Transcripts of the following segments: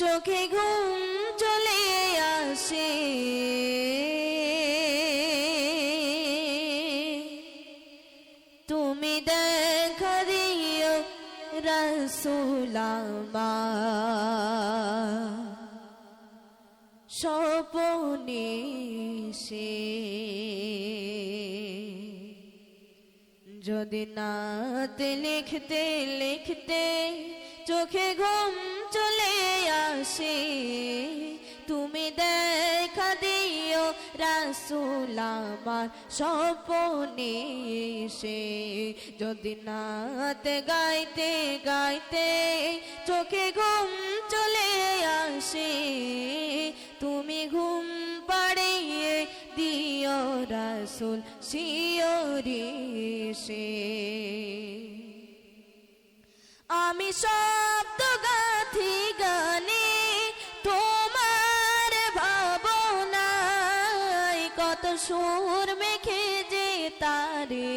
চোখে ঘুম চলে আসে। তুমি দেখা দিও রসুলামা স্বপনে সে যদি নাতে লিখতে লিখতে চোখে ঘুম চলে আসে, তুমি দেখা দিও রাসুল আমার স্বপনে সে যদি নাতে গাইতে গাইতে চোখে ঘুম চলে আসে, তুমি ঘুম রাসুল শিওরি সে। আমি শব্দ গাথি গানে, তোমার ভাবনায় কত সুর মেখে যে তারে।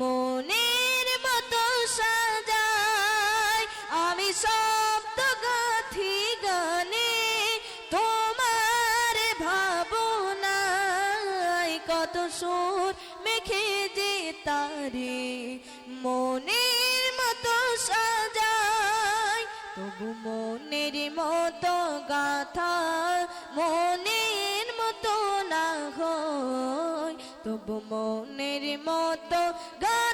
মনের সুর মেখে যে তারে মনের মতো সাজায় তবু মনের মতো গাথা মনের মতো না হয়। তবু মনের মতো গাথা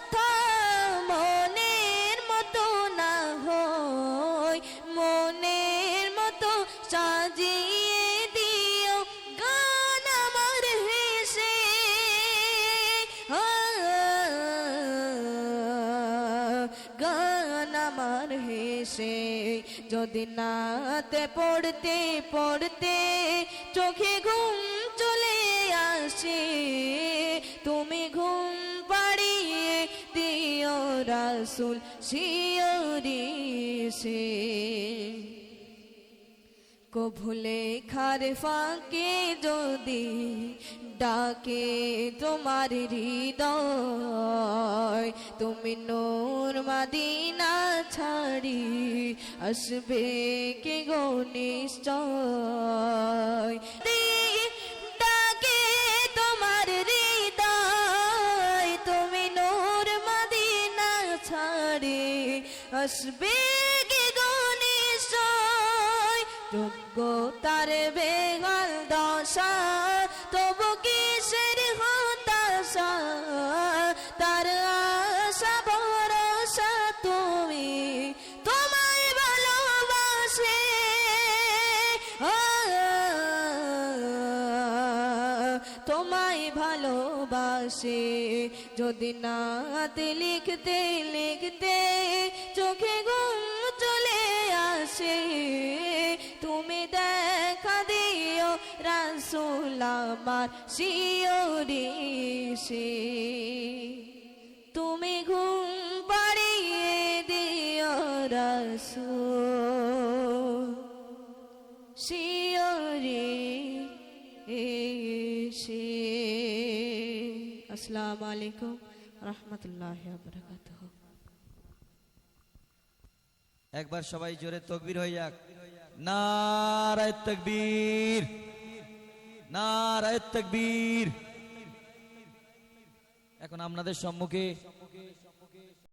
আমার হেসে। যদি নাতে পড়তে পড়তে চোখে ঘুম চলে আসে, তুমি ঘুম পাড়িয়ে দিও রাসুল শিওরি সে কভুলে খার ফাঁকে যদি ডাকে তোমার হৃদয়, তুমি নূর মাদিনা ছাড়ি আসবে কে গো নিশ্চয়? ডাকে তোমার হৃদয়, তুমি নূর মাদিনা ছাড়ি আসবে যোগ্য তার বেগাল দশা, তবু কিসের হতাশা? তার আশা ভরসা তুমি তোমায় ভালোবাসে। তোমায় ভালোবাসে। যদি নাতে লিখতে লিখতে রাসুল আমার সে। তুমি ঘুম পাড়িয়ে দিও রাসুল, শিওরি এসে আসসালামু আলাইকুম রহমতুল্লাহ বরকাতুহ। একবার সবাই জোরে তকবীর হয়ে যাক। নারায় তকবীর। নারায় তকবীর। এখন আপনাদের সম্মুখে